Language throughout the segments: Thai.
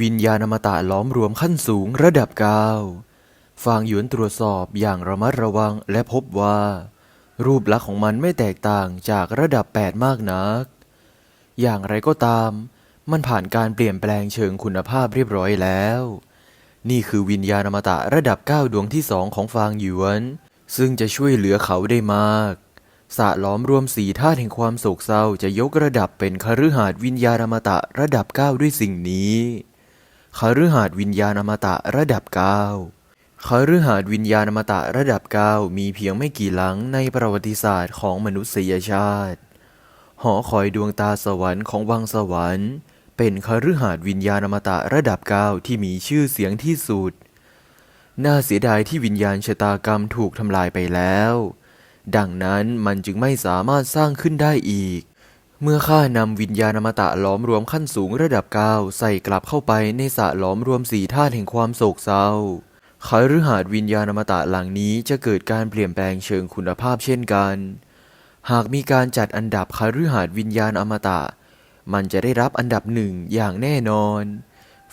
วิญญาณอมตะล้อมรวมขั้นสูงระดับเก้าฟางหยวนตรวจสอบอย่างระมัดระวังและพบว่า รูปลักษณ์ของมันไม่แตกต่างจากระดับ 8 มากนัก อย่างไรก็ตาม มันผ่านการเปลี่ยนแปลงเชิงคุณภาพเรียบร้อยแล้ว นี่คือวิญญาณอมตะระดับ 9 ดวงที่สองของฟางหยวน ซึ่งจะช่วยเหลือเขาได้มากสะล้อมรวมสีธาตุแห่งความโศกเศร้าจะยกระดับเป็นคฤหาสน์วิญญาณอมตะระดับ 9 ด้วยสิ่งนี้ คฤหาสน์วิญญาณอมตะระดับ9คฤหาสน์วิญญาณอมตะระดับ9มีเพียงไม่กี่หลังในประวัติศาสตร์ของมนุษยชาติ หอคอยดวงตาสวรรค์ของวังสวรรค์ เป็นคฤหาสน์วิญญาณอมตะระดับ9ที่มีชื่อเสียงที่สุด น่าเสียดายที่วิญญาณชะตากรรมถูกทำลายไปแล้ว ดังนั้นมันจึงไม่สามารถสร้างขึ้นได้อีก เมื่อข้านำวิญญาณอมตะล้อมรวมขั้นสูงระดับเก้าใส่กลับเข้าไปในสระล้อมรวมสีธาตุแห่งความโศกเศร้าคาฤหาสวิญญาณอมตะหลังนี้จะเกิดการเปลี่ยนแปลงเชิงคุณภาพเช่นกัน หากมีการจัดอันดับคาฤหาสวิญญาณอมตะ มันจะได้รับอันดับหนึ่งอย่างแน่นอน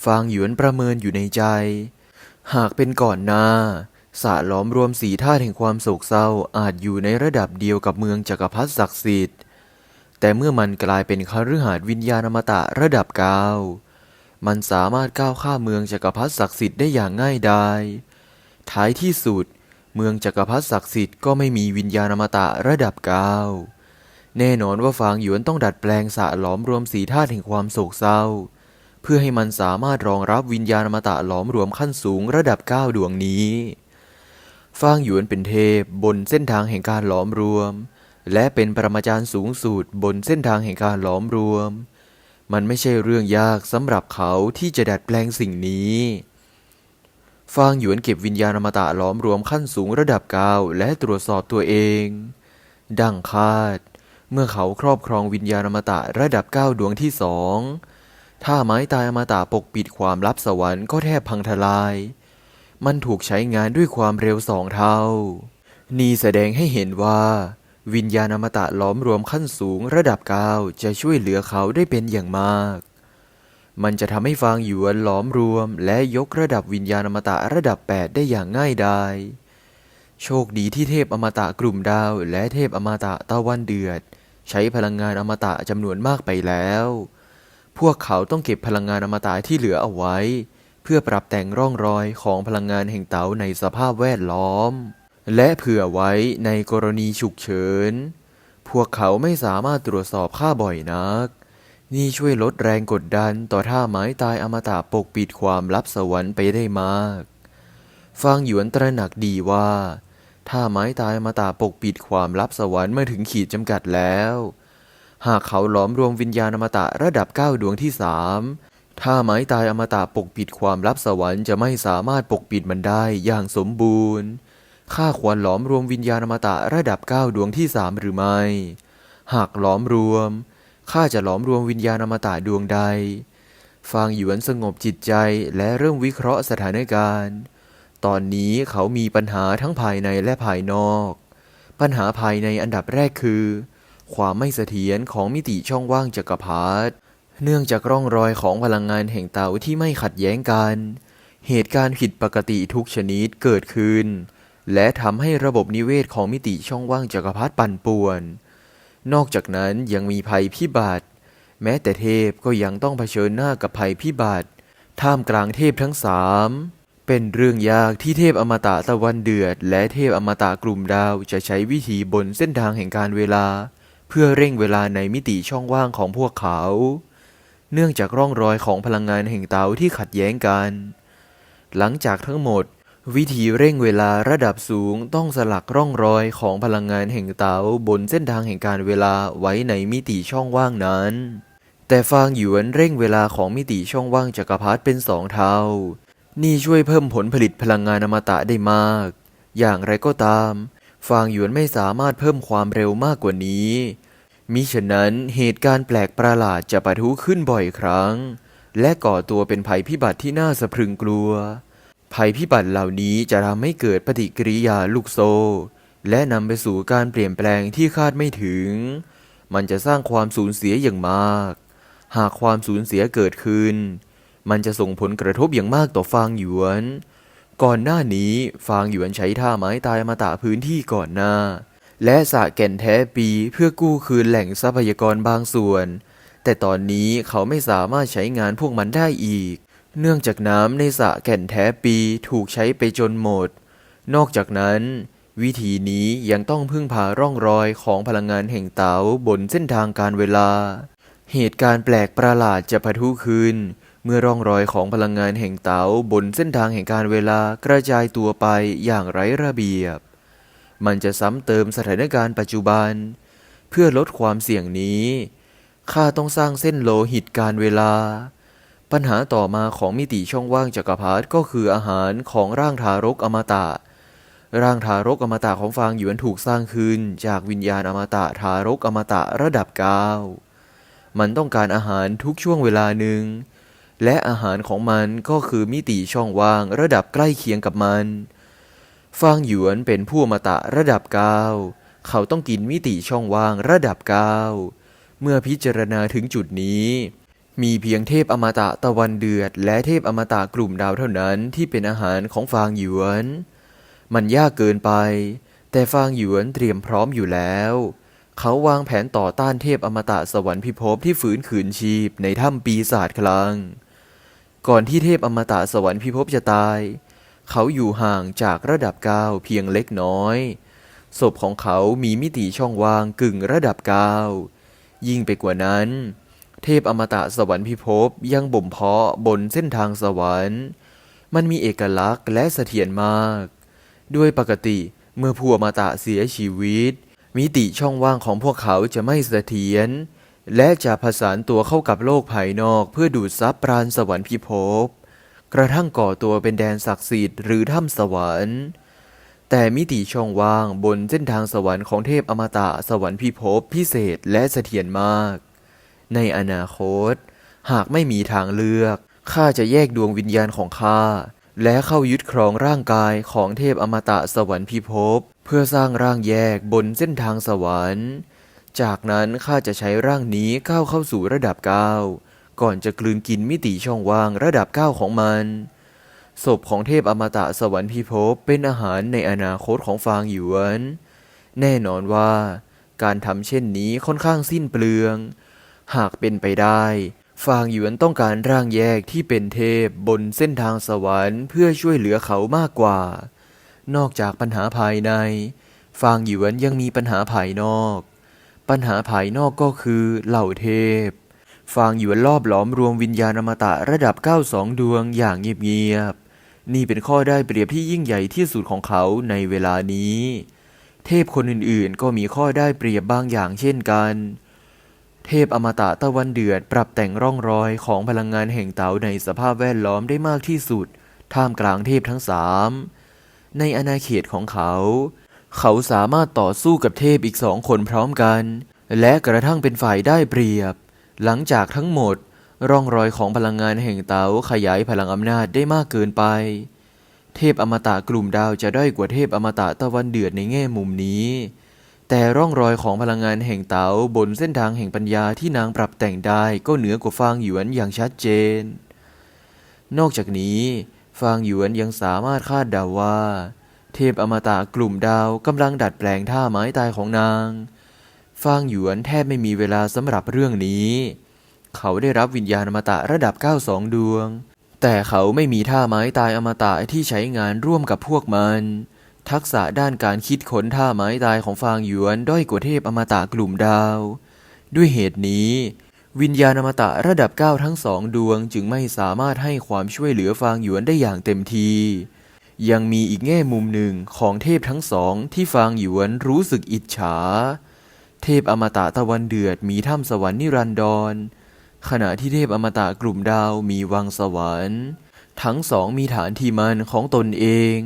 ฟางหยวนประเมินอยู่ในใจ หากเป็นก่อนหน้าสระล้อมรวมสีธาตุแห่งความโศกเศร้าอาจอยู่ในระดับเดียวกับเมืองจักรพรรดิศักดิ์สิทธิ์ แต่เมื่อมันกลายเป็นคฤหาสน์วิญญาณอมตะระดับเก้ามันสามารถก้าวข้ามเมืองจักรพรรดิศักดิ์สิทธิ์ได้อย่างง่ายดาย ท้ายที่สุด เมืองจักรพรรดิศักดิ์สิทธิ์ก็ไม่มีวิญญาณอมตะระดับเก้าแน่นอนว่าฟางหยวนต้องดัดแปลงสระล้อมรวมสีธาตุแห่งความโศกเศร้า เพื่อให้มันสามารถรองรับวิญญาณอมตะหลอมรวมขั้นสูงระดับ9ดวงนี้ ฟางหยวนเป็นเทพบนเส้นทางแห่งการหลอมรวม และเป็นปรมาจารย์สูงสุดบนเส้นทางแห่งการหลอมรวม มันไม่ใช่เรื่องยากสำหรับเขาที่จะดัดแปลงสิ่งนี้ฟางหยวนเก็บวิญญาณอมตะหลอมรวมขั้นสูงระดับ9และตรวจสอบตัวเอง ดังคาด เมื่อเขาครอบครองวิญญาณอมตะระดับ9ดวงที่สองถ้าไม้ตายอมตะปกปิดความลับสวรรค์ก็แทบพังทลาย มันถูกใช้งานด้วยความเร็วสองเท่า นี่แสดงให้เห็นว่า วิญญาณอมตะล้อมรวมขั้นสูงระดับเก้าจะช่วยเหลือเขาได้เป็นอย่างมาก มันจะทำให้ฟางหยวนล้อมรวม และยกระดับวิญญาณอมตะระดับ 8 ได้อย่างง่ายดาย โชคดีที่เทพอมตะกลุ่มดาว และเทพอมตะตะวันเดือด ใช้พลังงานอมตะจำนวนมากไปแล้ว พวกเขาต้องเก็บพลังงานอมตะที่เหลือเอาไว้ เพื่อปรับแต่งร่องรอยของพลังงานแห่งเต๋าในสภาพแวดล้อม และเผื่อไว้ในกรณีฉุกเฉิน พวกเขาไม่สามารถตรวจสอบค่าบ่อยนัก นี่ช่วยลดแรงกดดันต่อท่าไม้ตายอมตะปกปิดความลับสวรรค์ไปได้มาก ฟางหยวนตระหนักดีว่าถ้าไม้ตายอมตะปกปิดความลับสวรรค์เมื่อถึงขีดจำกัดแล้ว หากเขาหลอมรวมวิญญาณอมตะระดับ9ดวงที่สามถ้าไม้ตายอมตะปกปิดความลับสวรรค์จะไม่สามารถปกปิดมันได้อย่างสมบูรณ์ ข้าควรหลอมรวมวิญญาณอมตะระดับ9ดวงที่สามหรือไม่ หากหลอมรวม ข้าจะหลอมรวมวิญญาณอมตะดวงใด ฟางหยวนสงบจิตใจและเริ่มวิเคราะห์สถานการณ์ ตอนนี้เขามีปัญหาทั้งภายในและภายนอก ปัญหาภายในอันดับแรกคือ ความไม่เสถียรของมิติช่องว่างจักรพรรดิ เนื่องจากร่องรอยของพลังงานแห่งเตาที่ไม่ขัดแย้งกัน เหตุการณ์ผิดปกติทุกชนิดเกิดขึ้น และทำให้ระบบนิเวศของมิติช่องว่างจักรพรรดิปั่นป่วน นอกจากนั้นยังมีภัยพิบัติ แม้แต่เทพก็ยังต้องเผชิญหน้ากับภัยพิบัติ ท่ามกลางเทพทั้งสามเป็นเรื่องยากที่เทพอมตะตะวันเดือด และเทพอมตะกลุ่มดาวจะใช้วิธีบนเส้นทางแห่งการเวลา เพื่อเร่งเวลาในมิติช่องว่างของพวกเขา เนื่องจากร่องรอยของพลังงานแห่งเตาที่ขัดแย้งกัน หลังจากทั้งหมด วิธีเร่งเวลาระดับสูงต้องสลักร่องรอยของพลังงานแห่งเตาบนเส้นทางแห่งการเวลาไว้ในมิติช่องว่างนั้น แต่ฟางหยวนเร่งเวลาของมิติช่องว่างจักรพรรดิเป็นสองเท่า นี่ช่วยเพิ่มผลผลิตพลังงานอมตะได้มาก อย่างไรก็ตาม ฟางหยวนไม่สามารถเพิ่มความเร็วมากกว่านี้ มิฉะนั้นเหตุการณ์แปลกประหลาดจะปะทุขึ้นบ่อยครั้ง และก่อตัวเป็นภัยพิบัติที่น่าสะพรึงกลัว ภัยพิบัติเหล่านี้จะทำให้เกิดปฏิกิริยาลูกโซ่ และนำไปสู่การเปลี่ยนแปลงที่คาดไม่ถึง มันจะสร้างความสูญเสียอย่างมาก หากความสูญเสียเกิดขึ้น มันจะส่งผลกระทบอย่างมากต่อฟางหยวน ก่อนหน้านี้ฟางหยวนใช้ท่าไม้ตายมาตะพื้นที่ก่อนหน้า และสะแก่นแท้ปีเพื่อกู้คืนแหล่งทรัพยากรบางส่วน แต่ตอนนี้เขาไม่สามารถใช้งานพวกมันได้อีก เนื่องจากน้ำในสระแก่นแท้ปีถูกใช้ไปจนหมด นอกจากนั้น วิธีนี้ยังต้องพึ่งพาร่องรอยของพลังงานแห่งเต๋าบนเส้นทางการเวลา เหตุการณ์แปลกประหลาดจะปะทุขึ้นเมื่อร่องรอยของพลังงานแห่งเต๋าบนเส้นทางแห่งการเวลากระจายตัวไปอย่างไร้ระเบียบ มันจะซ้ำเติมสถานการณ์ปัจจุบัน เพื่อลดความเสี่ยงนี้ ข้าต้องสร้างเส้นโลหิตการเวลา ปัญหาต่อมาของมิติช่องว่างจักรพรรดิก็คืออาหารของร่างทารกอมตะ ร่างทารกอมตะของฟางหยวนถูกสร้างขึ้นจากวิญญาณอมตะทารกอมตะระดับเก้ามันต้องการอาหารทุกช่วงเวลาหนึ่ง และอาหารของมันก็คือมิติช่องว่างระดับใกล้เคียงกับมัน ฟางหยวนเป็นผู้อมตะระดับเก้าเขาต้องกินมิติช่องว่างระดับเก้าเมื่อพิจารณาถึงจุดนี้ มีเพียงเทพอมตะตะวันเดือด และเทพอมตะกลุ่มดาวเท่านั้นที่เป็นอาหารของฟางหยวน มันยากเกินไป แต่ฟางหยวนเตรียมพร้อมอยู่แล้ว เขาวางแผนต่อต้านเทพอมตะสวรรค์พิภพที่ฝืนขืนชีพในถ้ำปีศาจคลัง ก่อนที่เทพอมตะสวรรค์พิภพจะตาย เขาอยู่ห่างจากระดับเก้าเพียงเล็กน้อย ศพของเขามีมิติช่องว่างกึ่งระดับเก้ายิ่งไปกว่านั้นเเทพอมตะสวรรค์พิภพยังบ่มเพาะบนเส้นทางสวรรค์ มันมีเอกลักษณ์และเสถียรมาก ด้วยปกติเมื่อผู้อมตะเสียชีวิต มิติช่องว่างของพวกเขาจะไม่เสถียรและจะผสานตัวเข้ากับโลกภายนอกเพื่อดูดซับปราณสวรรค์พิภพกระทั่งก่อตัวเป็นแดนศักดิ์สิทธิ์หรือถ้ำสวรรค์ แต่มิติช่องว่างบนเส้นทางสวรรค์ของเทพอมตะสวรรค์พิภพพิเศษและเสถียรมาก ในอนาคต หากไม่มีทางเลือกข้าจะแยกดวงวิญญาณของข้าและเข้ายึดครองร่างกายของเทพอมตะสวรรค์พิภพเพื่อสร้างร่างแยกบนเส้นทางสวรรค์ จากนั้นข้าจะใช้ร่างนี้ก้าวเข้าสู่ระดับเก้าก่อนจะกลืนกินมิติช่องว่างระดับเก้าของมัน ศพของเทพอมตะสวรรค์พิภพเป็นอาหารในอนาคตของฟางหยวน แน่นอนว่า การทำเช่นนี้ค่อนข้างสิ้นเปลือง หากเป็นไปได้ฟางหยวนต้องการร่างแยกที่เป็นเทพบนเส้นทางสวรรค์เพื่อช่วยเหลือเขามากกว่า นอกจากปัญหาภายใน ฟางหยวนยังมีปัญหาภายนอก ปัญหาภายนอกก็คือเหล่าเทพ ฟางหยวนรอบหลอมรวมวิญญาณอมตะระดับ 92 ดวงอย่างเงียบๆ นี่เป็นข้อได้เปรียบที่ยิ่งใหญ่ที่สุดของเขาในเวลานี้ เทพคนอื่นๆ ก็มีข้อได้เปรียบ บางอย่างเช่นกัน เทพอมตะตะวันเดือดปรับแต่งร่องรอยของพลังงานแห่งเต๋าในสภาพแวดล้อมได้มากที่สุด ท่ามกลางเทพทั้งสามในอาณาเขตของเขา เขาสามารถต่อสู้กับเทพอีกสองคนพร้อมกัน และกระทั่งเป็นฝ่ายได้เปรียบ หลังจากทั้งหมด ร่องรอยของพลังงานแห่งเต๋าขยายพลังอำนาจได้มากเกินไป เทพอมตะกลุ่มดาวจะด้อยกว่าเทพอมตะตะวันเดือดในแง่มุมนี้ แต่ร่องรอยของพลังงานแห่งเตาบนเส้นทางแห่งปัญญาที่นางปรับแต่งได้ก็เหนือกว่าฟางหยวนอย่างชัดเจน นอกจากนี้ ฟางหยวนยังสามารถคาดเดาว่า เทพอมตะกลุ่มดาวกำลังดัดแปลงท่าไม้ตายของนาง ฟางหยวนแทบไม่มีเวลาสำหรับเรื่องนี้ เขาได้รับวิญญาณอมตะระดับ 92 ดวง แต่เขาไม่มีท่าไม้ตายอมตะที่ใช้งานร่วมกับพวกมัน ทักษะด้านการคิดค้นท่าไม้ตายของฟางหยวนด้อยกว่าเทพอมตะกลุ่มดาว ด้วยเหตุนี้ วิญญาณอมตะระดับ 9 ทั้งสองดวงจึงไม่สามารถให้ความช่วยเหลือฟางหยวนได้อย่างเต็มที ยังมีอีกแง่มุมหนึ่งของเทพทั้งสองที่ฟางหยวนรู้สึกอิจฉา เทพอมตะตะวันเดือดมีถ้ำสวรรค์นิรันดร ขณะที่เทพอมตะกลุ่มดาวมีวังสวรรค์ ทั้งสองมีฐานที่มันของตนเอง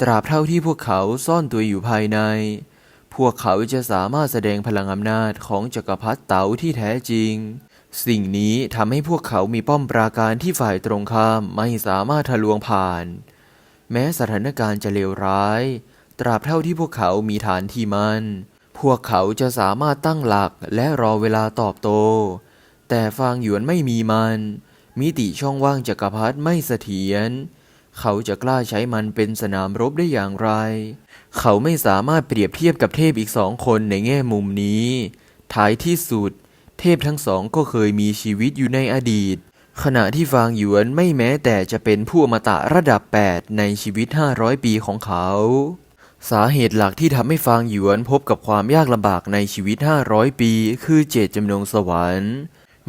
ตราบเท่าที่พวกเขาซ่อนตัวอยู่ภายใน พวกเขาจะสามารถแสดงพลังอำนาจของจักรพรรดิเต๋าที่แท้จริง สิ่งนี้ทำให้พวกเขามีป้อมปราการที่ฝ่ายตรงข้ามไม่สามารถทะลวงผ่าน แม้สถานการณ์จะเลวร้าย ตราบเท่าที่พวกเขามีฐานที่มันพวกเขาจะสามารถตั้งหลักและรอเวลาตอบโตแต่ฟางหยวนไม่มีมัน มิติช่องว่างจักรพรรดิไม่เสถียร เขาจะกล้าใช้มันเป็นสนามรบได้อย่างไร เขาไม่สามารถเปรียบเทียบกับเทพอีกสองคนในแง่มุมนี้ ท้ายที่สุด เทพทั้งสองก็เคยมีชีวิตอยู่ในอดีต ขณะที่ฟางหยวนไม่แม้แต่จะเป็นผู้อมตะระดับ 8 ในชีวิต 500 ปีของเขา สาเหตุหลักที่ทำให้ฟางหยวนพบกับความยากลำบากในชีวิต 500 ปี คือเจตจำนงสวรรค์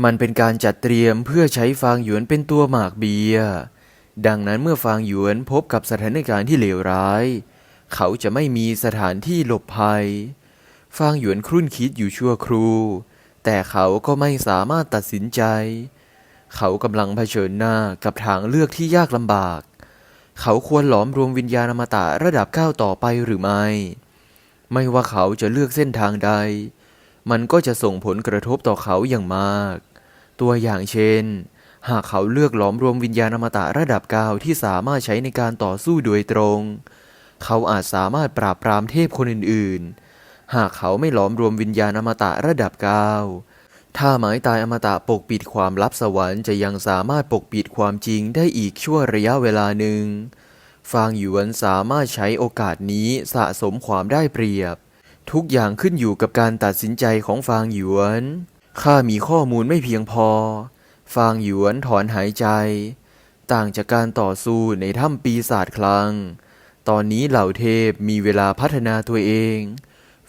มันเป็นการจัดเตรียมเพื่อใช้ฟางหยวนเป็นตัวหมากเบียร์ ดังนั้นเมื่อฟางหยวนพบกับสถานการณ์ที่เลวร้าย เขาจะไม่มีสถานที่หลบภัย ฟางหยวนครุ่นคิดอยู่ชั่วครูแต่เขาก็ไม่สามารถตัดสินใจ เขากำลังเผชิญหน้ากับทางเลือกที่ยากลำบาก เขาควรหลอมรวมวิญญาณอมตะระดับก้าวต่อไปหรือไม่ ไม่ว่าเขาจะเลือกเส้นทางใด มันก็จะส่งผลกระทบต่อเขาอย่างมาก ตัวอย่างเช่น หากเขาเลือกหลอมรวมวิญญาณอมตะระดับกาที่สามารถใช้ในการต่อสู้โดยตรง เขาอาจสามารถปราบปรามเทพคนอื่นๆ หากเขาไม่หลอมรวมวิญญาณอมตะระดับกาถ้าไม้ตายอมตะปกปิดความลับสวรรค์จะยังสามารถปกปิดความจริงได้อีกชั่วระยะเวลาหนึ่ง ฟางหยวนสามารถใช้โอกาสนี้สะสมความได้เปรียบ ทุกอย่างขึ้นอยู่กับการตัดสินใจของฟางหยวน ข้ามีข้อมูลไม่เพียงพอ ฟางหยวนถอนหายใจ ต่างจากการต่อสู้ในถ้ำปีศาจคลัง ตอนนี้เหล่าเทพมีเวลาพัฒนาตัวเอง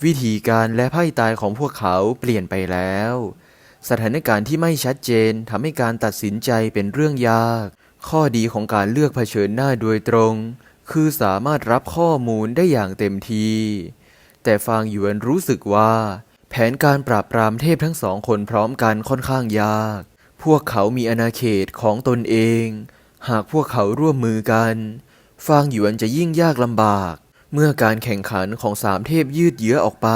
วิธีการและไพ่ตายของพวกเขาเปลี่ยนไปแล้ว สถานการณ์ที่ไม่ชัดเจนทำให้การตัดสินใจเป็นเรื่องยาก ข้อดีของการเลือกเผชิญหน้าโดยตรง คือสามารถรับข้อมูลได้อย่างเต็มที่แต่ฟางหยวนรู้สึกว่า แผนการปราบปรามเทพทั้งสองคนพร้อมกันค่อนข้างยาก พวกเขามีอาณาเขตของตนเอง หากพวกเขาร่วมมือกัน ฟางหยวนจะยิ่งยากลำบาก เมื่อการแข่งขันของสามเทพยืดเยื้อออกไป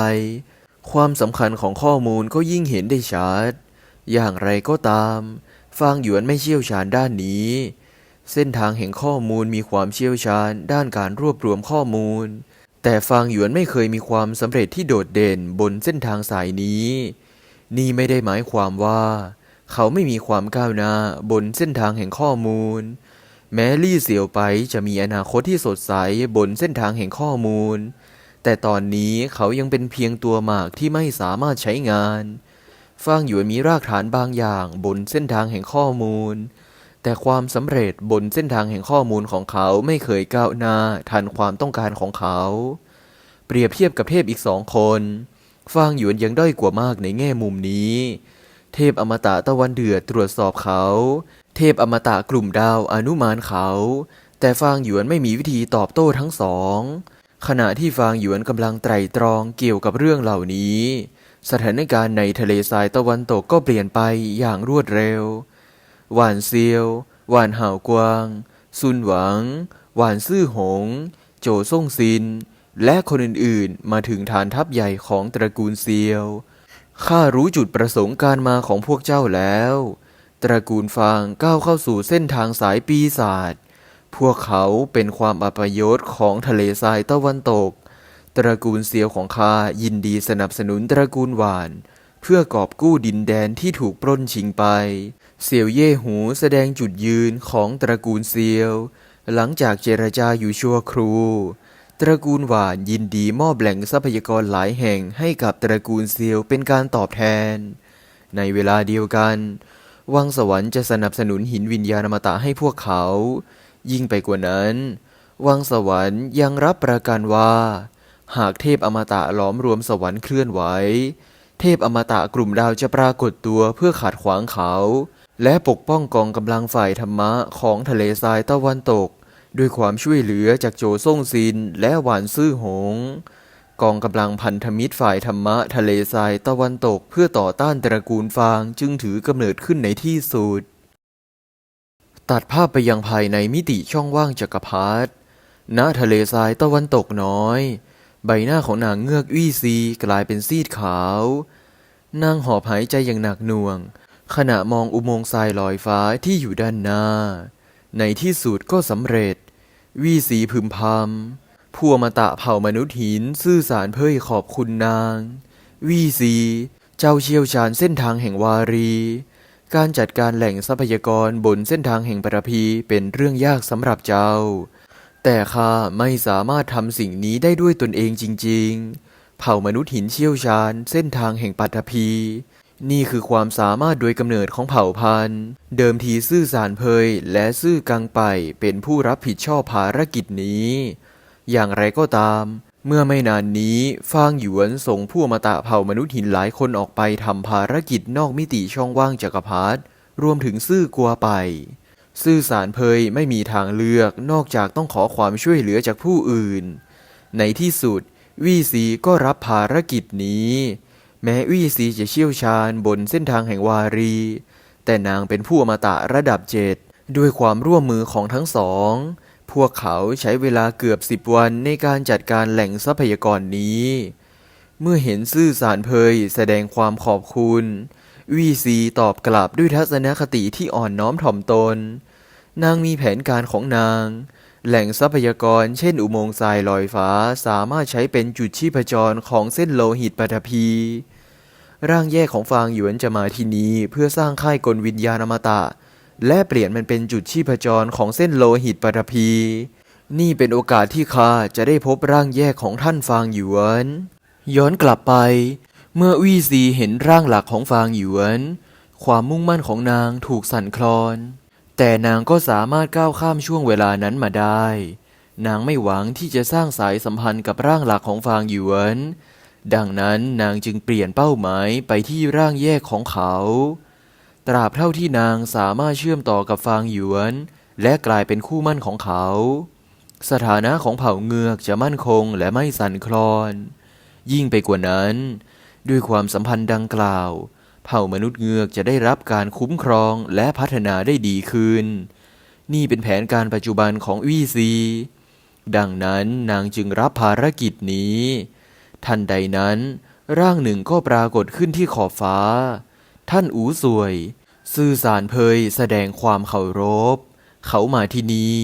ความสำคัญของข้อมูลก็ยิ่งเห็นได้ชัด อย่างไรก็ตาม ฟางหยวนไม่เชี่ยวชาญด้านนี้ เส้นทางแห่งข้อมูลมีความเชี่ยวชาญด้านการรวบรวมข้อมูล แต่ฟางหยวนไม่เคยมีความสำเร็จที่โดดเด่นบนเส้นทางสายนี้ นี่ไม่ได้หมายความว่า เขาไม่มีความก้าวหน้าบนเส้นทางแห่งข้อมูล แม้ลี่เสี่ยวไปจะมีอนาคตที่สดใสบนเส้นทางแห่งข้อมูล แต่ตอนนี้เขายังเป็นเพียงตัวหมากที่ไม่สามารถใช้งานฟางหยวนมีรากฐานบางอย่างบนเส้นทางแห่งข้อมูล แต่ความสำเร็จบนเส้นทางแห่งข้อมูลของเขาไม่เคยก้าวหน้าทันความต้องการของเขา เปรียบเทียบกับเทพอีกสองคนฟางหยวนยังด้อยกว่ามากในแง่มุมนี้ เทพอมตะตะวันเดือดตรวจสอบเขา เทพอมตะกลุ่มดาวอนุมานเขา แต่ฟางหยวนไม่มีวิธีตอบโต้ทั้งสอง ขณะที่ฟางหยวนกำลังไตร่ตรองเกี่ยวกับเรื่องเหล่านี้ สถานการณ์ในทะเลทรายตะวันตกก็เปลี่ยนไปอย่างรวดเร็ว หวานเซียว หวานห่าวกวาง ซุนหวัง หวานซื่อหง โจซ่งซิน และคนอื่นๆ มาถึงฐานทัพใหญ่ของตระกูลเซียว ข้ารู้จุดประสงค์การมาของพวกเจ้าแล้ว ตระกูลฟางก้าวเข้าสู่เส้นทางสายปีศาจ พวกเขาเป็นความอัปยศของทะเลทรายตะวันตก ตระกูลเซียวของข้ายินดีสนับสนุนตระกูลหวาน เพื่อกอบกู้ดินแดนที่ถูกปล้นชิงไป เซียวเย่หูแสดงจุดยืนของตระกูลเซียว หลังจากเจรจาอยู่ชั่วครู ตระกูลหวานยินดีมอบแหล่งทรัพยากรหลายแห่งให้กับตระกูลเซียวเป็นการตอบแทน ในเวลาเดียวกัน วังสวรรค์จะสนับสนุนหินวิญญาณอมตะให้พวกเขา ยิ่งไปกว่านั้น วังสวรรค์ยังรับประกันว่า หากเทพอมตะล้อมรวมสวรรค์เคลื่อนไหว เทพอมตะกลุ่มดาวจะปรากฏตัวเพื่อขัดขวางเขา และปกป้องกองกำลังฝ่ายธรรมะของทะเลทรายตะวันตก ด้วยความช่วยเหลือจากโจซ่งซินและหวานซื่อหง กองกำลังพันธมิตรฝ่ายธรรมะทะเลทรายตะวันตกเพื่อต่อต้านตระกูลฟางจึงถือกำเนิดขึ้นในที่สุด ตัดภาพไปยังภายในมิติช่องว่างจักรพรรดิ ณ ทะเลทรายตะวันตกน้อย ใบหน้าของนางเงือกวี่ซีกลายเป็นซีดขาว นางหอบหายใจอย่างหนักหน่วง ขณะมองอุโมงค์ทรายลอยฟ้าที่อยู่ด้านหน้า ในที่สุดก็สำเร็จ วีสีพึมพำผู้อมตะเผ่ามนุษย์หินซื่อสารเพื่อขอบคุณนาง วีสีเจ้าเชี่ยวชาญเส้นทางแห่งวารี การจัดการแหล่งทรัพยากรบนเส้นทางแห่งปฐพีเป็นเรื่องยากสำหรับเจ้า แต่ข้าไม่สามารถทำสิ่งนี้ได้ด้วยตนเองจริง ๆ เผ่ามนุษย์หินเชี่ยวชาญเส้นทางแห่งปัตภี นี่คือความสามารถโดยกำเนิดของเผ่าพันธุ์ เดิมทีซื่อสารเพยและซื่อกังไปเป็นผู้รับผิดชอบภารกิจนี้ อย่างไรก็ตาม เมื่อไม่นานนี้ฟางหยวนส่งผู้อมตะเผ่ามนุษย์หินหลายคนออกไปทำภารกิจนอกมิติช่องว่างจักรพรรดิรวมถึงซื่อกัวไป ซื่อสารเพยไม่มีทางเลือกนอกจากต้องขอความช่วยเหลือจากผู้อื่น ในที่สุด วี่ซีก็รับภารกิจนี้ แม้วี่ซีจะเชี่ยวชาญบนเส้นทางแห่งวารี แต่นางเป็นผู้อมตะระดับเจ็ดด้วยความร่วมมือของทั้งสอง พวกเขาใช้เวลาเกือบสิบวันในการจัดการแหล่งทรัพยากรนี้ เมื่อเห็นซื่อสารเพยแสดงความขอบคุณ วีซีตอบกลับด้วยทัศนคติที่อ่อนน้อมถ่อมตน นางมีแผนการของนาง แหล่งทรัพยากรเช่นอุโมงค์ทรายลอยฟ้าสามารถใช้เป็นจุดชีพจรของเส้นโลหิตปฐพี ร่างแยกของฟางหยวนจะมาที่นี้เพื่อสร้างค่ายกลวิญญาณมตะ และเปลี่ยนมันเป็นจุดชีพจรของเส้นโลหิตปฐพี นี่เป็นโอกาสที่ข้าจะได้พบร่างแยกของท่านฟางหยวน ย้อนกลับไป เมื่อวี่ซีเห็นร่างหลักของฟางหยวน ความมุ่งมั่นของนางถูกสั่นคลอน แต่นางก็สามารถก้าวข้ามช่วงเวลานั้นมาได้ นางไม่หวังที่จะสร้างสายสัมพันธ์กับร่างหลักของฟางหยวน ดังนั้นนางจึงเปลี่ยนเป้าหมายไปที่ร่างแยกของเขา ตราบเท่าที่นางสามารถเชื่อมต่อกับฟางหยวน และกลายเป็นคู่มั่นของเขา สถานะของเผ่าเงือกจะมั่นคงและไม่สั่นคลอน ยิ่งไปกว่านั้น ด้วยความสัมพันธ์ดังกล่าว ผ่ามนุษย์เงือกจะได้รับการคุ้มครองและพัฒนาได้ดีขึ้น นี่เป็นแผนการปัจจุบันของวีซีดังนั้นนางจึงรับภารกิจนี้ ทันใดนั้น ร่างหนึ่งก็ปรากฏขึ้นที่ขอบฟ้า ท่านอูสวย ซื่อสารเพยแสดงความเคารพ เขามาที่นี่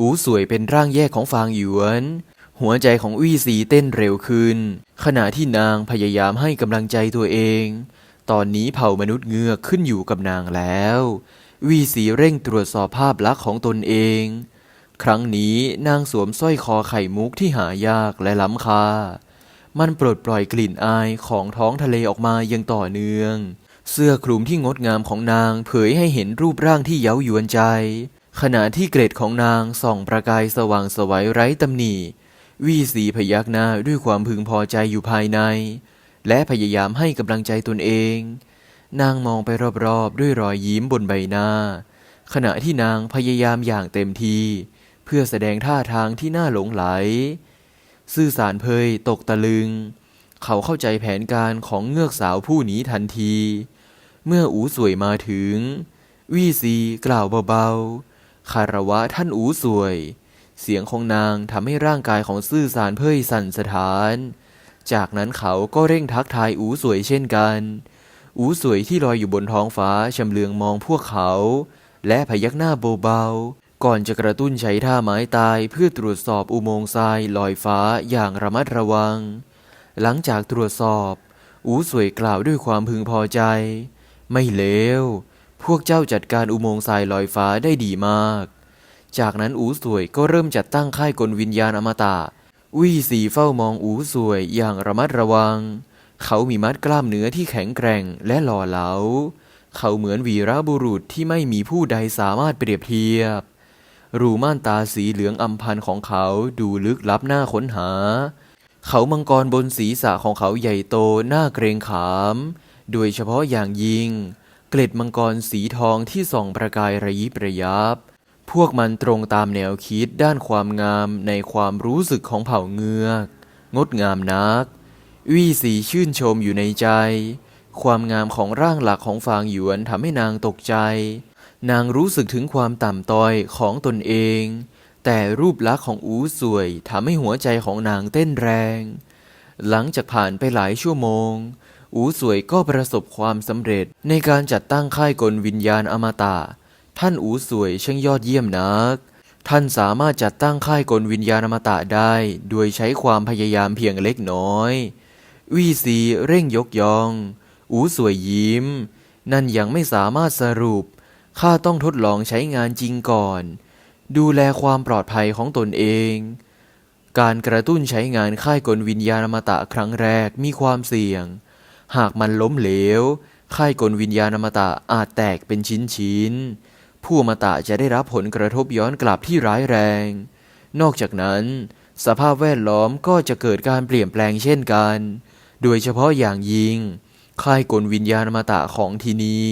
อูสวยเป็นร่างแยกของฟางหยวน หัวใจของวี่ซีเต้นเร็วขึ้น ขณะที่นางพยายามให้กำลังใจตัวเอง ตอนนี้เผ่ามนุษย์เงือกขึ้นอยู่กับนางแล้ว วี่ซีเร่งตรวจสอบภาพลักษณ์ของตนเอง ครั้งนี้นางสวมสร้อยคอไข่มุกที่หายากและล้ำค่า มันปลดปล่อยกลิ่นอายของท้องทะเลออกมาอย่างต่อเนื่อง เสื้อคลุมที่งดงามของนางเผยให้เห็นรูปร่างที่เย้ายวนใจ ขณะที่เกร็ดของนางส่องประกายสว่างสวัยไร้ตำหนิวีสีพยักหน้าด้วยความพึงพอใจอยู่ภายใน และพยายามให้กำลังใจตนเอง นางมองไปรอบๆ ด้วยรอยยิ้มบนใบหน้า ขณะที่นางพยายามอย่างเต็มที่ เพื่อแสดงท่าทางที่น่าหลงไหล ซื่อสารเพยตกตะลึง เขาเข้าใจแผนการของเงือกสาวผู้นี้ทันที เมื่ออูสวยมาถึง วี่ซีกล่าวเบาๆ คารวะท่านอูสวย เสียงของนางทำให้ร่างกายของซื่อสารเพยสั่นสะท้าน จากนั้นเขาก็เร่งทักทายอูสวยเช่นกัน อูสวยที่ลอยอยู่บนท้องฟ้าชำเลืองมองพวกเขา และพยักหน้าเบาๆ ก่อนจะกระตุ้นใช้ท่าไม้ตายเพื่อตรวจสอบอุโมงค์ทรายลอยฟ้าอย่างระมัดระวัง หลังจากตรวจสอบ อูสวยกล่าวด้วยความพึงพอใจ ไม่เลว พวกเจ้าจัดการอุโมงค์ทรายลอยฟ้าได้ดีมาก จากนั้นอูสวยก็เริ่มจัดตั้งค่ายกลวิญญาณอมตะ วี่สีเฝ้ามองอูสวยอย่างระมัดระวัง เขามีมัดกล้ามเนื้อที่แข็งแกร่งและหล่อเหลา เขาเหมือนวีรบุรุษที่ไม่มีผู้ใดสามารถเปรียบเทียบ รูม่านตาสีเหลืองอำพันของเขาดูลึกลับน่าค้นหา เขามังกรบนศีรษะของเขาใหญ่โตน่าเกรงขาม โดยเฉพาะอย่างยิ่ง เกล็ดมังกรสีทองที่ส่องประกายระยิบระยับ พวกมันตรงตามแนวคิดด้านความงามในความรู้สึกของเผ่าเงือก งดงามนัก วี่สีชื่นชมอยู่ในใจ ความงามของร่างหลักของฟางหยวนทำให้นางตกใจ นางรู้สึกถึงความต่ำต้อยของตนเอง แต่รูปลักษณ์ของอูสวยทำให้หัวใจของนางเต้นแรง หลังจากผ่านไปหลายชั่วโมง อูสวยก็ประสบความสำเร็จในการจัดตั้งค่ายกลวิญญาณอมตะ ท่านอูสวยช่างยอดเยี่ยมนัก ท่านสามารถจัดตั้งค่ายกลวิญญาณมตะได้ โดยใช้ความพยายามเพียงเล็กน้อย วี่ซีเร่งยกยอง อูสวยยิ้ม นั่นยังไม่สามารถสรุป ข้าต้องทดลองใช้งานจริงก่อน ดูแลความปลอดภัยของตนเอง การกระตุ้นใช้งานค่ายกลวิญญาณมตะครั้งแรกมีความเสี่ยง หากมันล้มเหลวค่ายกลวิญญาณมตะอาจแตกเป็นชิ้นๆ ผู้อมตะจะได้รับผลกระทบย้อนกลับที่ร้ายแรง นอกจากนั้น สภาพแวดล้อมก็จะเกิดการเปลี่ยนแปลงเช่นกัน โดยเฉพาะอย่างยิ่งค่ายกลวิญญาณอมตะของที่นี่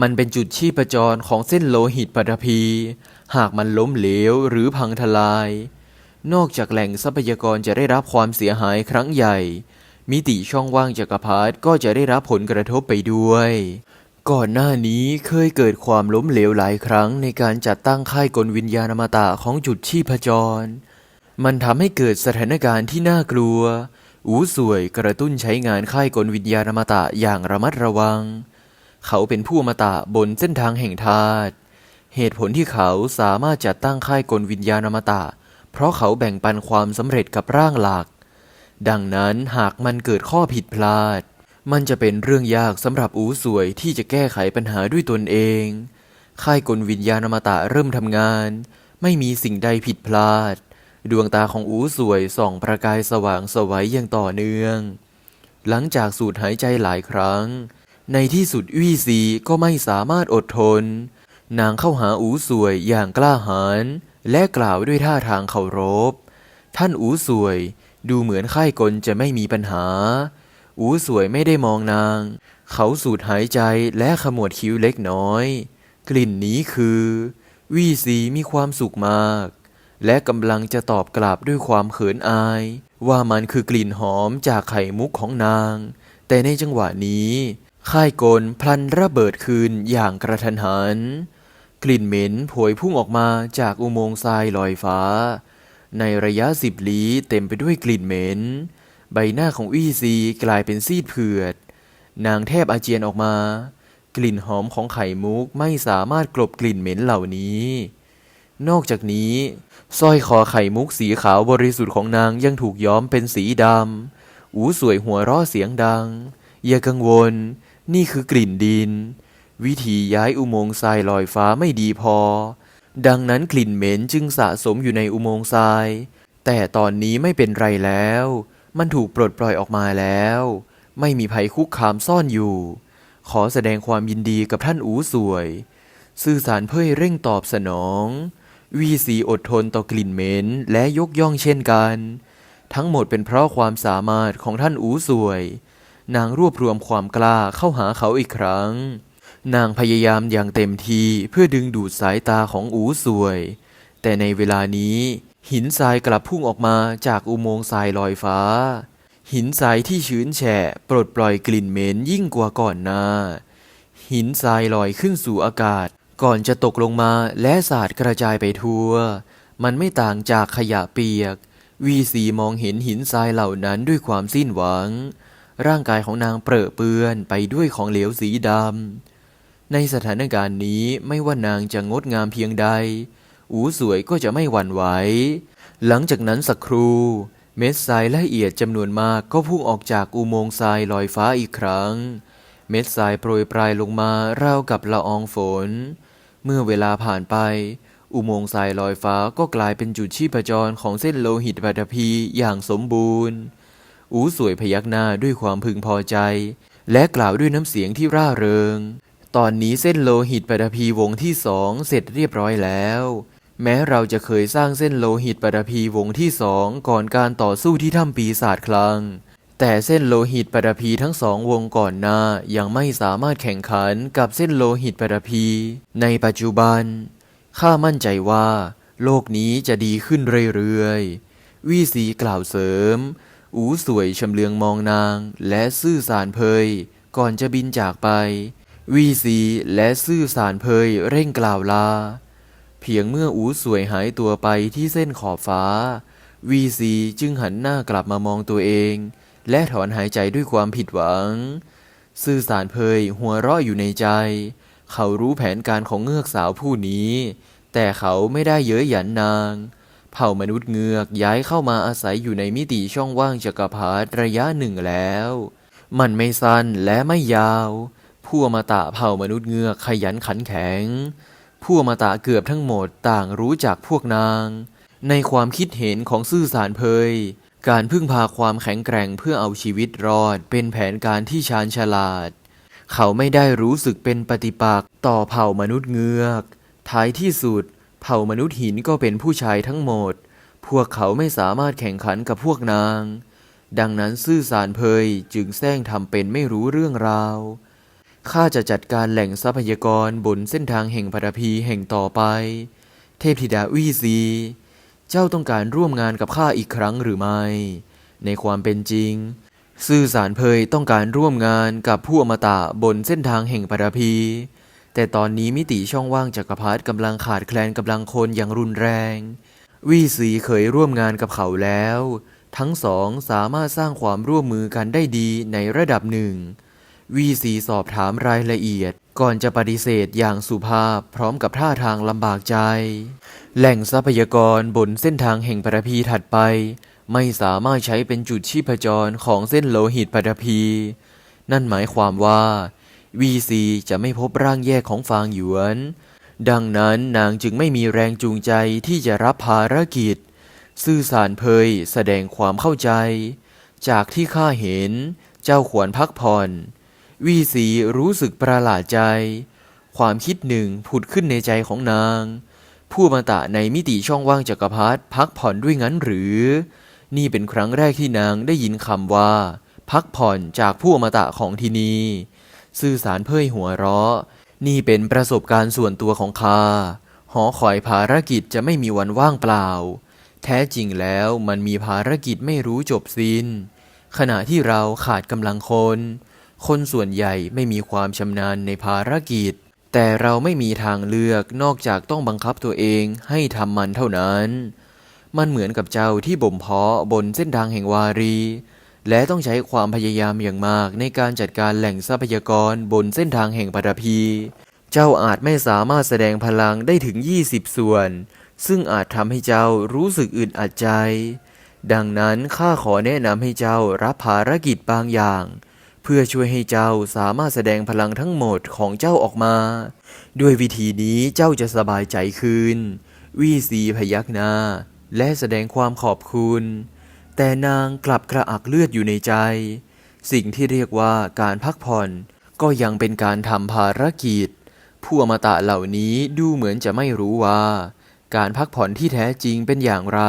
มันเป็นจุดชีพจรของเส้นโลหิตปฐพี หากมันล้มเหลวหรือพังทลาย นอกจากแหล่งทรัพยากรจะได้รับความเสียหายครั้งใหญ่ มิติช่องว่างจักรพรรดิก็จะได้รับผลกระทบไปด้วย ก่อนหน้านี้เคยเกิดความล้มเหลวหลายครั้งในการจัดตั้งค่ายกลวิญญาณอมตะของจุดชีพจร มันทำให้เกิดสถานการณ์ที่น่ากลัว อูสวยกระตุ้นใช้งานค่ายกลวิญญาณอมตะอย่างระมัดระวัง เขาเป็นผู้อมตะบนเส้นทางแห่งธาตุ เหตุผลที่เขาสามารถจัดตั้งค่ายกลวิญญาณอมตะเพราะเขาแบ่งปันความสำเร็จกับร่างหลัก ดังนั้นหากมันเกิดข้อผิดพลาด มันจะเป็นเรื่องยากสำหรับอูสวยที่จะแก้ไขปัญหาด้วยตนเอง ค่ายกลวิญญาณอมตะเริ่มทำงาน ไม่มีสิ่งใดผิดพลาด ดวงตาของอูสวยส่องประกายสว่างสวัยอย่างต่อเนื่อง หลังจากสูดหายใจหลายครั้ง ในที่สุดวี่ซีก็ไม่สามารถอดทน นางเข้าหาอูสวยอย่างกล้าหาญและกล่าวด้วยท่าทางเคารพ ท่านอูสวยดูเหมือนค่ายกลจะไม่มีปัญหา อูสวยไม่ได้มองนาง เขาสูดหายใจและขมวดคิ้วเล็กน้อย กลิ่นนี้คือ วี่ซีมีความสุขมาก และกำลังจะตอบกลับด้วยความเขินอาย ว่ามันคือกลิ่นหอมจากไข่มุกของนาง แต่ในจังหวะนี้ค่ายกลพลันระเบิดคืนอย่างกระทันหัน กลิ่นเหม็นโผยพุ่งออกมาจากอุโมงค์ทรายลอยฟ้า ในระยะสิบลี้เต็มไปด้วยกลิ่นเหม็น ใบหน้าของวี่ซีกลายเป็นซีดเผือด นางแทบอาเจียนออกมา กลิ่นหอมของไข่มุกไม่สามารถกลบกลิ่นเหม็นเหล่านี้ นอกจากนี้สร้อยคอไข่มุกสีขาวบริสุทธิ์ของนางยังถูกย้อมเป็นสีดำ อูสวยหัวเราะเสียงดัง อย่ากังวล นี่คือกลิ่นดิน วิธีย้ายอุโมงค์ทรายลอยฟ้าไม่ดีพอ ดังนั้นกลิ่นเหม็นจึงสะสมอยู่ในอุโมงค์ทราย แต่ตอนนี้ไม่เป็นไรแล้ว มันถูกปลดปล่อยออกมาแล้ว ไม่มีภัยคุกคามซ่อนอยู่ ขอแสดงความยินดีกับท่านอูสวย สื่อสารเพื่อให้เร่งตอบสนอง วีสีอดทนต่อกลิ่นเหม็นและยกย่องเช่นกัน ทั้งหมดเป็นเพราะความสามารถของท่านอูสวย นางรวบรวมความกล้าเข้าหาเขาอีกครั้ง นางพยายามอย่างเต็มที่เพื่อดึงดูดสายตาของอูสวย แต่ในเวลานี้ หินทรายกลับพุ่งออกมาจากอุโมงค์ทรายลอยฟ้า หินทรายที่ชื้นแฉะปลดปล่อยกลิ่นเหม็นยิ่งกว่าก่อนหน้า หินทรายลอยขึ้นสู่อากาศ ก่อนจะตกลงมาและสาดกระจายไปทั่ว มันไม่ต่างจากขยะเปียก วีสีมองเห็นหินทรายเหล่านั้นด้วยความสิ้นหวัง ร่างกายของนางเปรอะเปื้อนไปด้วยของเหลวสีดำในสถานการณ์นี้ไม่ว่านางจะงดงามเพียงใด อูสวยก็จะไม่หวั่นไหว หลังจากนั้นสักครู่ เม็ดทรายละเอียดจำนวนมากก็พุ่งออกจากอุโมงค์ทรายลอยฟ้าอีกครั้ง เม็ดทรายโปรยปลายลงมาราวกับละอองฝน เมื่อเวลาผ่านไป อุโมงค์ทรายลอยฟ้าก็กลายเป็นจุดชีพจรของเส้นโลหิตปฐพีอย่างสมบูรณ์ อูสวยพยักหน้าด้วยความพึงพอใจ และกล่าวด้วยน้ำเสียงที่ร่าเริง ตอนนี้เส้นโลหิตปฐพีวงที่สองเสร็จเรียบร้อยแล้ว แม้เราจะเคยสร้างเส้นโลหิตปฐพีวงที่สองก่อนการต่อสู้ที่ถ้ำปีศาจคลัง แต่เส้นโลหิตปฐพีทั้งสองวงก่อนหน้ายังไม่สามารถแข่งขันกับเส้นโลหิตปฐพีในปัจจุบัน ข้ามั่นใจว่า โลกนี้จะดีขึ้นเรื่อยๆวีสีกล่าวเสริม อูสวยชำเลืองมองนาง และซื่อสารเพย ก่อนจะบินจากไป วีสีและซื่อสารเพยเร่งกล่าวลา พียงเมื่ออูสวยหายตัวไปที่เส้นขอบฟ้า วีซีจึงหันหน้ากลับมามองตัวเอง และถอนหายใจด้วยความผิดหวัง ซื่อสารเพยหัวเราะอยู่ในใจ เขารู้แผนการของเงือกสาวผู้นี้ แต่เขาไม่ได้เย้ยหยันนาง เผ่ามนุษย์เงือกย้ายเข้ามาอาศัยอยู่ในมิติช่องว่างจักรพรรดิระยะหนึ่งแล้ว มันไม่สั้นและไม่ยาวพผู้อมตะเผ่ามนุษย์เงือกขยันขันแข็ง ผู้อมตะเกือบทั้งหมดต่างรู้จักพวกนาง ในความคิดเห็นของซื่อสารเพย การพึ่งพาความแข็งแกร่งเพื่อเอาชีวิตรอดเป็นแผนการที่ชาญฉลาด เขาไม่ได้รู้สึกเป็นปฏิปักษ์ต่อเผ่ามนุษย์เงือก ท้ายที่สุด เผ่ามนุษย์หินก็เป็นผู้ชายทั้งหมด พวกเขาไม่สามารถแข่งขันกับพวกนาง ดังนั้นซื่อสารเพยจึงแซงทำเป็นไม่รู้เรื่องราว ข้าจะจัดการแหล่งทรัพยากรบนเส้นทางแห่งปฐพีแห่งต่อไป เทพธิดาวีซี เจ้าต้องการร่วมงานกับข้าอีกครั้งหรือไม่ ในความเป็นจริง ซื่อสารเพยต้องการร่วมงานกับผู้อมตะบนเส้นทางแห่งปฐพี แต่ตอนนี้มิติช่องว่างจักรพรรดิกำลังขาดแคลนกำลังคนอย่างรุนแรง วีซีเคยร่วมงานกับเขาแล้ว ทั้งสองสามารถสร้างความร่วมมือกันได้ดีในระดับหนึ่ง วีซีสอบถามรายละเอียด ก่อนจะปฏิเสธอย่างสุภาพพร้อมกับท่าทางลำบากใจ แหล่งทรัพยากรบนเส้นทางแห่งปฐพีถัดไป ไม่สามารถใช้เป็นจุดชีพจรของเส้นโลหิตปฐพี นั่นหมายความว่าวีซีจะไม่พบร่างแยกของฟางหยวน ดังนั้นนางจึงไม่มีแรงจูงใจที่จะรับภารกิจ ซื่อสารเพยแสดงความเข้าใจ จากที่ข้าเห็นเจ้าควรพักผ่อน วีสีรู้สึกประหลาดใจ ความคิดหนึ่งผุดขึ้นในใจของนาง ผู้มาตะในมิติช่องว่างจักรพรรดิพักผ่อนด้วยงั้นหรือ นี่เป็นครั้งแรกที่นางได้ยินคำว่า พักผ่อนจากผู้อมตะของที่นี่สื่อสารเพ่ยหัวเราะ นี่เป็นประสบการณ์ส่วนตัวของข้าหอคอยภารกิจจะไม่มีวันว่างเปล่า แท้จริงแล้วมันมีภารกิจไม่รู้จบสิ้น ขณะที่เราขาดกำลังคน คนส่วนใหญ่ไม่มีความชำนาญในภารกิจ แต่เราไม่มีทางเลือกนอกจากต้องบังคับตัวเองให้ทำมันเท่านั้น มันเหมือนกับเจ้าที่บ่มเพาะบนเส้นทางแห่งวารี และต้องใช้ความพยายามอย่างมากในการจัดการแหล่งทรัพยากรบนเส้นทางแห่งปฐพี เจ้าอาจไม่สามารถแสดงพลังได้ถึง 20 ส่วน ซึ่งอาจทำให้เจ้ารู้สึกอึดอัดใจ ดังนั้นข้าขอแนะนำให้เจ้ารับภารกิจบางอย่าง เพื่อช่วยให้เจ้าสามารถแสดงพลังทั้งหมดของเจ้าออกมา ด้วยวิธีนี้เจ้าจะสบายใจขึ้น วีซีพยักหน้า และแสดงความขอบคุณ แต่นางกลับกระอักเลือดอยู่ในใจ สิ่งที่เรียกว่าการพักผ่อนก็ยังเป็นการทำภารกิจ ผู้อมตะเหล่านี้ดูเหมือนจะไม่รู้ว่า การพักผ่อนที่แท้จริงเป็นอย่างไร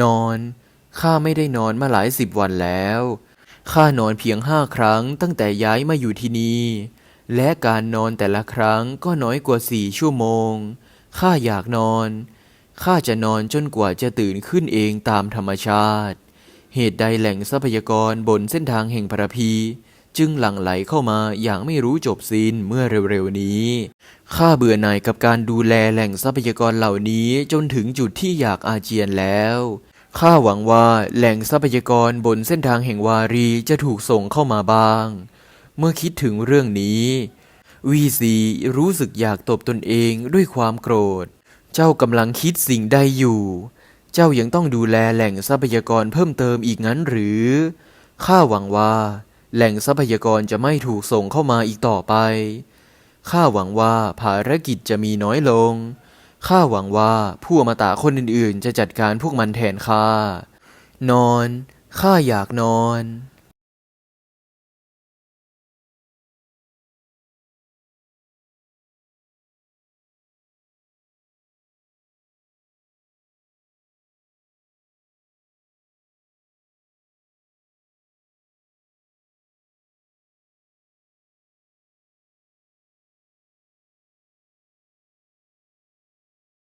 นอน ข้าไม่ได้นอนมาหลายสิบวันแล้ว ข้านอนเพียงห้าครั้งตั้งแต่ย้ายมาอยู่ที่นี่ และการนอนแต่ละครั้งก็น้อยกว่าสี่ชั่วโมง ข้าอยากนอน ข้าจะนอนจนกว่าจะตื่นขึ้นเองตามธรรมชาติ เหตุใดแหล่งทรัพยากรบนเส้นทางแห่งพระพีจึงหลั่งไหลเข้ามาอย่างไม่รู้จบสิ้นเมื่อเร็วๆนี้ ข้าเบื่อหน่ายกับการดูแลแหล่งทรัพยากรเหล่านี้จนถึงจุดที่อยากอาเจียนแล้ว ข้าหวังว่าแหล่งทรัพยากรบนเส้นทางแห่งวารีจะถูกส่งเข้ามาบ้าง เมื่อคิดถึงเรื่องนี้ วีซีรู้สึกอยากตบตนเองด้วยความโกรธ เจ้ากำลังคิดสิ่งใดอยู่ เจ้ายังต้องดูแลแหล่งทรัพยากรเพิ่มเติมอีกงั้นหรือ ข้าหวังว่า แหล่งทรัพยากรจะไม่ถูกส่งเข้ามาอีกต่อไป ข้าหวังว่าภารกิจจะมีน้อยลง ข้าหวังว่าผู้อมตะคนอื่นๆ จะจัดการพวกมันแทนข้า นอน ข้าอยากนอน